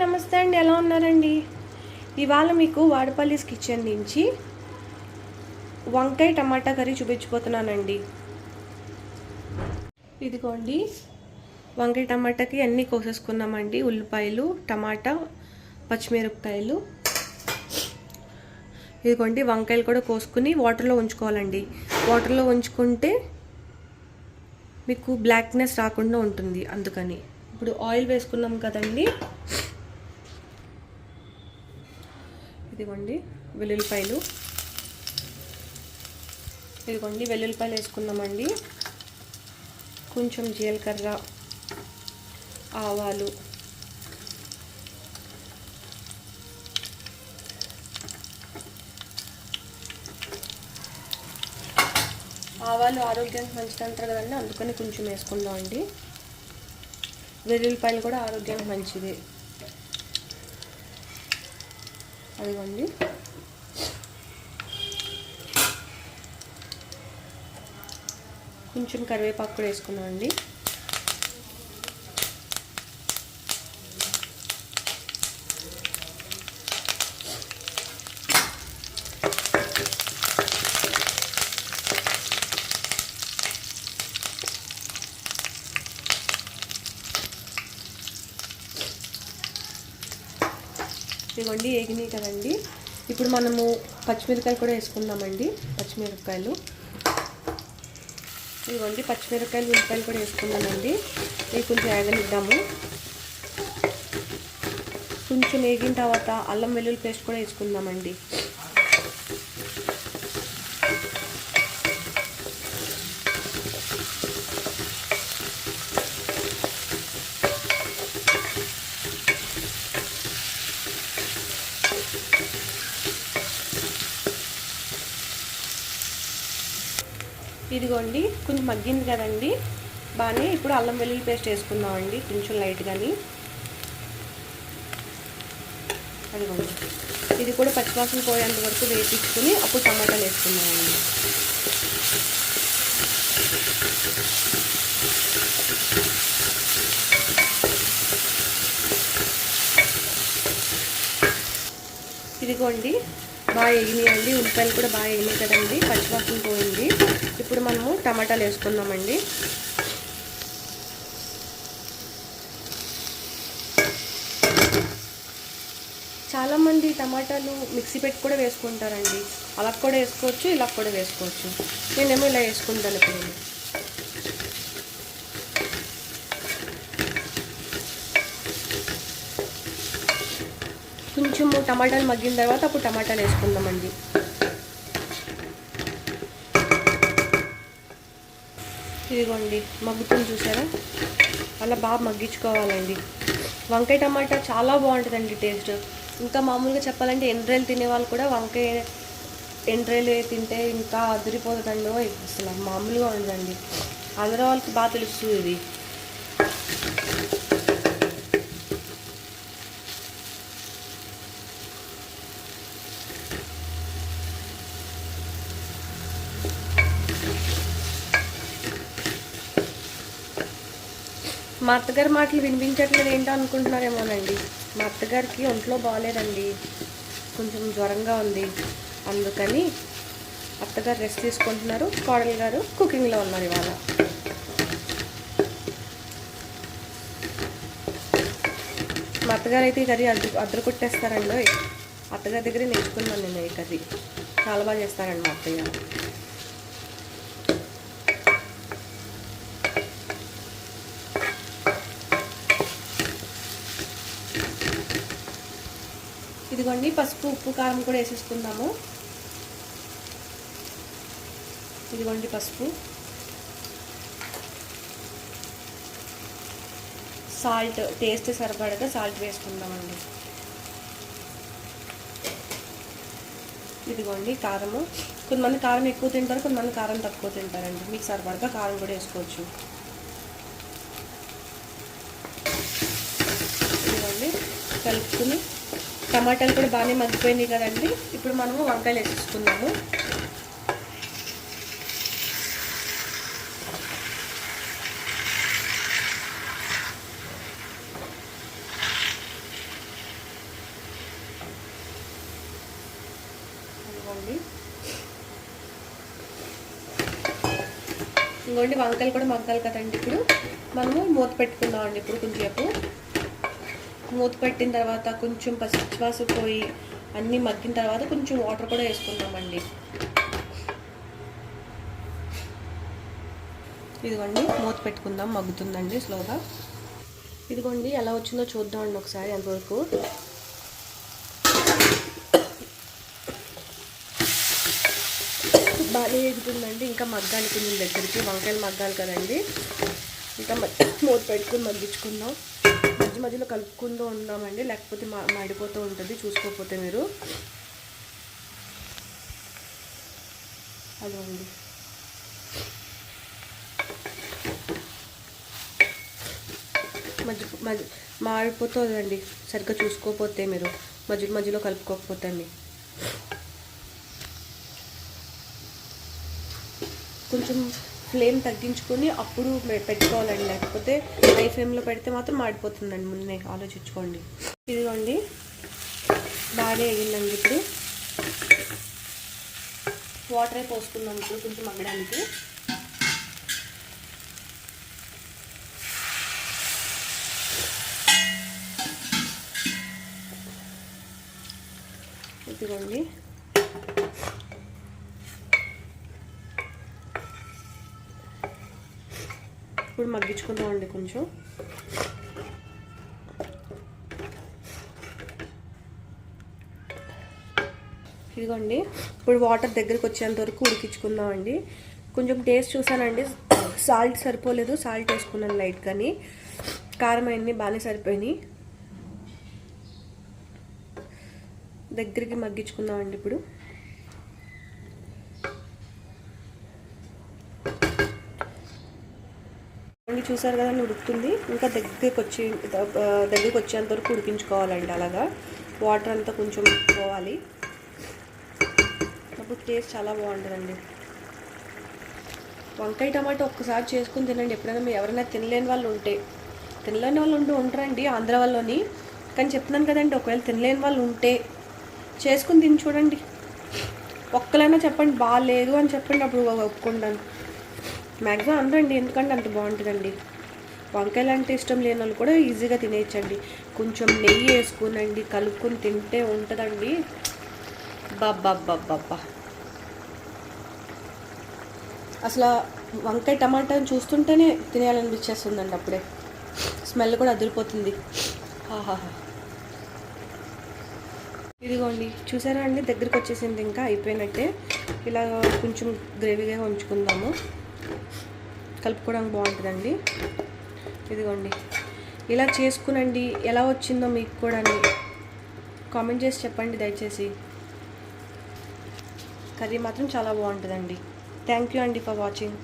నమస్తే అండి. ఎలా ఉన్నారండి? ఇవాళ మీకు వాడపల్లిస్ కిచెన్ నుంచి వంకాయ టమాటా కర్రీ చూపించిపోతున్నానండి ఇదిగోండి. వంకాయ టమాటాకి అన్నీ కోసేసుకున్నామండి. ఉల్లిపాయలు టమాటా పచ్చిమిరపకాయలు. ఇదిగోండి వంకాయలు కూడా కోసుకుని వాటర్లో ఉంచుకోవాలండి. వాటర్లో ఉంచుకుంటే మీకు బ్లాక్నెస్ రాకుండా ఉంటుంది. అందుకని ఇప్పుడు ఆయిల్ వేసుకున్నాం కదండి. ఇదిగోండి వెల్లుల్లిపాయలు. ఇదిగోండి వెల్లుల్లిపాయలు వేసుకున్నామండి కొంచెం జీలకర్ర ఆవాలు. ఆవాలు ఆరోగ్యానికి మంచిది అంటారు కదండి అందుకని కొంచెం వేసుకుందాం అండి వెల్లుల్లిపాయలు కూడా ఆరోగ్యానికి మంచిది. అదిగోండి. కొంచెం కరివేపాకు కూడా వేసుకున్నాం అండి ఇదిగోండి ఏగినాయి కదండి. ఇప్పుడు మనము పచ్చిమిరపకాయలు కూడా వేసుకుందామండి. పచ్చిమిరపకాయలు. ఇదిగోండి పచ్చిమిరపకాయలు ఉల్లిపాయలు కూడా వేసుకున్నామండి ఇవి కొంచెం వేగనిద్దాము కొంచెం వేగిన తర్వాత అల్లం వెల్లుల్లి పేస్ట్ కూడా వేసుకుందామండి. ఇదిగోండి కొంచెం మగ్గింది కదండి. బాగానే ఇప్పుడు అల్లం వెల్లుల్లి పేస్ట్ వేసుకుందామండి కొంచెం లైట్గాని. అదిగోండి. ఇది కూడా పచ్చివాసన పోయేంత వరకు వేపించుకుని అప్పుడు టమాటాలు వేసుకుందామండి. ఇదిగోండి బాగా ఎగినాయండి ఉల్లిపాయలు కూడా బాగా ఎగినాయి కదండి. పచ్చివాసన పోయింది. ఇప్పుడు మనము టమాటాలు వేసుకుందామండి. చాలామంది టమాటాలు మిక్సీ పెట్టి కూడా వేసుకుంటారండి. అలా కూడా వేసుకోవచ్చు ఇలా కూడా వేసుకోవచ్చు. నేనేమో ఇలా వేసుకుంటాను ఇప్పుడు. కొంచెము టమాటాలు మగ్గిన తర్వాత అప్పుడు టమాటాలు వేసుకుందామండి. ఇదిగోండి మగ్గుతుంది చూసారా? అలా బాగా మగ్గించుకోవాలండి. వంకాయ టమాటా చాలా బాగుంటుందండి టేస్ట్. ఇంకా మామూలుగా చెప్పాలంటే ఎండ్రాయిలు తినే వాళ్ళు కూడా వంకాయ ఎండ్రాయిలు తింటే ఇంకా అదిరిపోతుందండి అసలు మామూలుగా ఉండదండి. ఆంధ్ర వాళ్ళకి బాగా తెలుస్తుంది ఇది. మా అత్తగారి మాటలు వినిపించట్లేదు ఏంటో అనుకుంటున్నారేమోనండి. మా అత్తగారికి ఒంట్లో బాగాలేదండి. కొంచెం జ్వరంగా ఉంది. అందుకని అత్తగారు రెస్ట్ తీసుకుంటున్నారు. కోడలు గారు కుకింగ్లో ఉన్నారు ఇవాళ. మా అత్తగారు అయితే ఈ కర్రీ అద్దరు అద్దరు కొట్టేస్తారండి అత్తగారి దగ్గరే నేర్చుకున్నాను నేను ఈ కర్రీ. చాలా బాగా చేస్తారండి మా అత్తయ్య. ఇదిగోండి పసుపు ఉప్పు కారం కూడా వేసేసుకుందాము. ఇదిగోండి పసుపు. సాల్ట్ టేస్ట్ సరిపడగా సాల్ట్ వేసుకుందామండి. ఇదిగోండి కారము. కొంతమంది కారం ఎక్కువ తింటారు కొంతమంది కారం తక్కువ తింటారండి. మీకు సరిపడగా కారం కూడా వేసుకోవచ్చు. ఇదిగోండి కలుపుకుని టమాటాలు కూడా బాగానే మగ్గిపోయినాయి కదండి. ఇప్పుడు మనము వంకాయలు వేసేసుకుందాము. ఇదిగోండి. ఇంకోండి వంకాయలు కూడా మగ్గాలి కదండి ఇప్పుడు. మనము మూత పెట్టుకుందామండి ఇప్పుడు కొంచెంసేపు. మూత పెట్టిన తర్వాత కొంచెం పసిచ్చువాసు పోయి అన్నీ మగ్గిన తర్వాత కొంచెం వాటర్ కూడా వేసుకుందామండి. ఇదిగోండి మూత పెట్టుకుందాం మగ్గుతుందండి స్లోగా. ఇదిగోండి ఎలా వచ్చిందో చూద్దామండి ఒకసారి అంతవరకు బాగా ఎగుతుందండి ఇంకా మగ్గాలి కొంచెం దగ్గరికి. వంకాయలు మగ్గాలి కదండి. ఇంకా మూత పెట్టుకుని మగ్గించుకుందాం. మధ్య మధ్యలో కలుపుకుంటూ ఉందామండి లేకపోతే మా మాడిపోతూ ఉంటుంది చూసుకోకపోతే మీరు. అదండి. మధ్య మధ్య మాడిపోతుందండి సరిగ్గా చూసుకోకపోతే మీరు. మధ్య మధ్యలో కలుపుకోకపోతే అండి. కొంచెం ఫ్లేమ్ తగ్గించుకొని అప్పుడు పెట్టుకోవాలండి. లేకపోతే హై ఫ్లేమ్లో పెడితే మాత్రం మాడిపోతుందండి. ముందే ఆలోచించుకోండి. ఇదిగోండి. బాగానే వేగిందండి ఇప్పుడు. వాటర్ పోసుకుందాం ఇప్పుడు కొంచెం మగ్గడానికి. ఇదిగోండి. ఇప్పుడు మగ్గించుకుందామండి కొంచెం. ఇదిగోండి ఇప్పుడు వాటర్ దగ్గరికి వచ్చేంత వరకు ఉడికించుకుందామండి. కొంచెం టేస్ట్ చూసానండి సాల్ట్ సరిపోలేదు సాల్ట్ వేసుకున్నాను లైట్ కానీ కారం అన్నీ బాగానే సరిపోయినాయి. దగ్గరికి మగ్గించుకుందామండి ఇప్పుడు. అండి చూసారు కదా ఉడుకుతుంది ఇంకా దగ్గరికి వచ్చి దగ్గరికి వచ్చేంత వరకు ఉడికించుకోవాలండి అలాగా. వాటర్ అంతా కొంచెం పోవాలి. అప్పుడు టేస్ట్ చాలా బాగుంటుందండి. వంకాయ టమాటా ఒక్కసారి చేసుకుని తినండి. ఎప్పుడైనా మీరు ఎవరైనా తినలేని వాళ్ళు ఉంటే. తినలేని వాళ్ళు ఉంటూ ఉంటారండి ఆంధ్ర వాళ్ళని. కానీ చెప్తున్నాను కదండి ఒకవేళ తినలేని వాళ్ళు ఉంటే చేసుకుని తిని చూడండి. ఒక్కలైనా చెప్పండి బాగాలేదు అని చెప్పండి అప్పుడు ఒప్పుకుంటాను. మ్యాక్సిమం అందరండి. ఎందుకంటే అంత బాగుంటుందండి. వంకాయలు అంటే ఇష్టం లేని వాళ్ళు కూడా ఈజీగా తినేయచ్చండి. కొంచెం నెయ్యి వేసుకునండి కలుపుకొని తింటే ఉంటుందండి. బాబ్బా అసలు వంకాయ టమాటాని చూస్తుంటేనే తినేయాలనిపించేస్తుందండి అప్పుడే. స్మెల్ కూడా అదిరిపోతుంది. ఆహాహా ఇదిగోండి చూసారా అండి? దగ్గరికి వచ్చేసింది ఇంకా అయిపోయినట్టే. ఇలా కొంచెం గ్రేవీగా ఉంచుకుందాము. కలుపుకోవడానికి బాగుంటుందండి. ఇదిగోండి. ఇలా చేసుకునండి. ఎలా వచ్చిందో మీకు కూడా కామెంట్ చేసి చెప్పండి దయచేసి. కర్రీ మాత్రం చాలా బాగుంటుందండి. థ్యాంక్ యూ అండి ఫర్ వాచింగ్